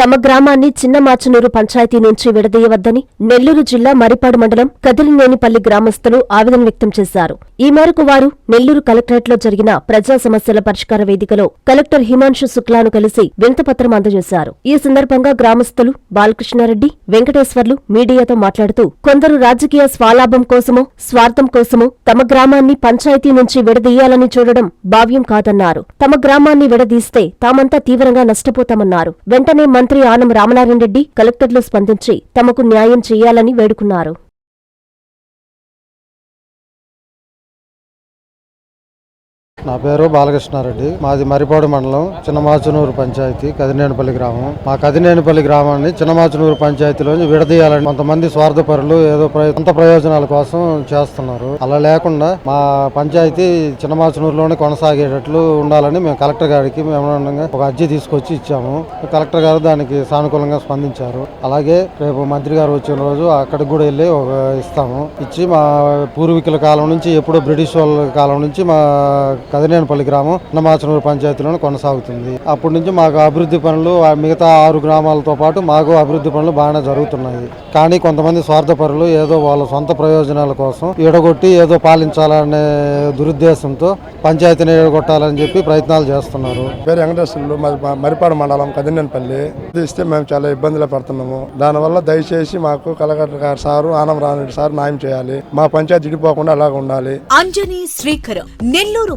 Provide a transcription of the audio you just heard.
తమ గ్రామాన్ని చిన్నమాచనూరు పంచాయతీ నుంచి విడదీయవద్దని నెల్లూరు జిల్లా మరిపాడు మండలం కదిలినేనిపల్లి గ్రామస్తులు ఆవేదన వ్యక్తం చేశారు. ఈ మేరకు వారు నెల్లూరు కలెక్టరేట్లో జరిగిన ప్రజా సమస్యల పరిష్కార వేదికలో కలెక్టర్ హిమాంశు శుక్లాను కలిసి వినతపత్రం అందజేశారు. ఈ సందర్భంగా గ్రామస్తులు బాలకృష్ణారెడ్డి వెంకటేశ్వర్లు మీడియాతో మాట్లాడుతూ కొందరు రాజకీయ స్వాలాభం కోసమో స్వార్థం కోసమో తమ గ్రామాన్ని పంచాయతీ నుంచి విడదీయాలని చూడడం భావ్యం కాదన్నారు. తమ గ్రామాన్ని విడదీస్తే తామంతా తీవ్రంగా నష్టపోతామన్నారు. వెంటనే మంత్రి ఆనం రామనారాయణ రెడ్డి కలెక్టర్లు స్పందించి తమకు న్యాయం చేయాలని వేడుకున్నారు. నా పేరు బాలకృష్ణారెడ్డి. మాది మరిపాడు మండలం చిన్నమాచునూరు పంచాయతీ కదినేనిపల్లి గ్రామం. మా కదినేనిపల్లి గ్రామాన్ని చిన్నమాచునూరు పంచాయతీలోంచి విడదీయాలని కొంతమంది స్వార్థపరులు ఏదో సొంత ప్రయోజనాల కోసం చేస్తున్నారు. అలా లేకుండా మా పంచాయతీ చిన్నమాచునూరులోనే కొనసాగేటట్లు ఉండాలని మేము కలెక్టర్ గారికి మేము ఒక అర్జీ తీసుకొచ్చి ఇచ్చాము. కలెక్టర్ గారు దానికి సానుకూలంగా స్పందించారు. అలాగే రేపు మంత్రి గారు వచ్చిన రోజు అక్కడికి కూడా వెళ్ళి ఒక ఇస్తాము. ఇచ్చి మా పూర్వీకుల కాలం నుంచి ఎప్పుడో బ్రిటిష్ వాళ్ళ కాలం నుంచి మా కదినేనపల్లి గ్రామం నమాచనూరు పంచాయతీలోనే కొనసాగుతుంది. అప్పటి నుంచి మాకు అభివృద్ధి పనులు మిగతా ఆరు గ్రామాలతో పాటు మాకు అభివృద్ధి పనులు బాగానే జరుగుతున్నాయి. కానీ కొంతమంది స్వార్థపరులు ఏదో వాళ్ళ సొంత ప్రయోజనాల కోసం ఎడగొట్టి ఏదో పాలించాలనే దురుద్దేశంతో పంచాయతీని ఎడగొట్టాలని చెప్పి ప్రయత్నాలు చేస్తున్నారు. పేరు వెంకటేశ్వర్లు మరిపాడు మండలం కదిన్నెనపల్లి ఇది ఇస్తే మేము చాలా ఇబ్బందులు పడుతున్నాము. దానివల్ల దయచేసి మాకు కలెక్టర్ గారు సారు ఆనం రానరెడ్డి సార్ న్యాయం చేయాలి. మా పంచాయతీ ఇడిపోకుండా అలాగ ఉండాలి. అంజనీ శ్రీకరం నెల్లూరు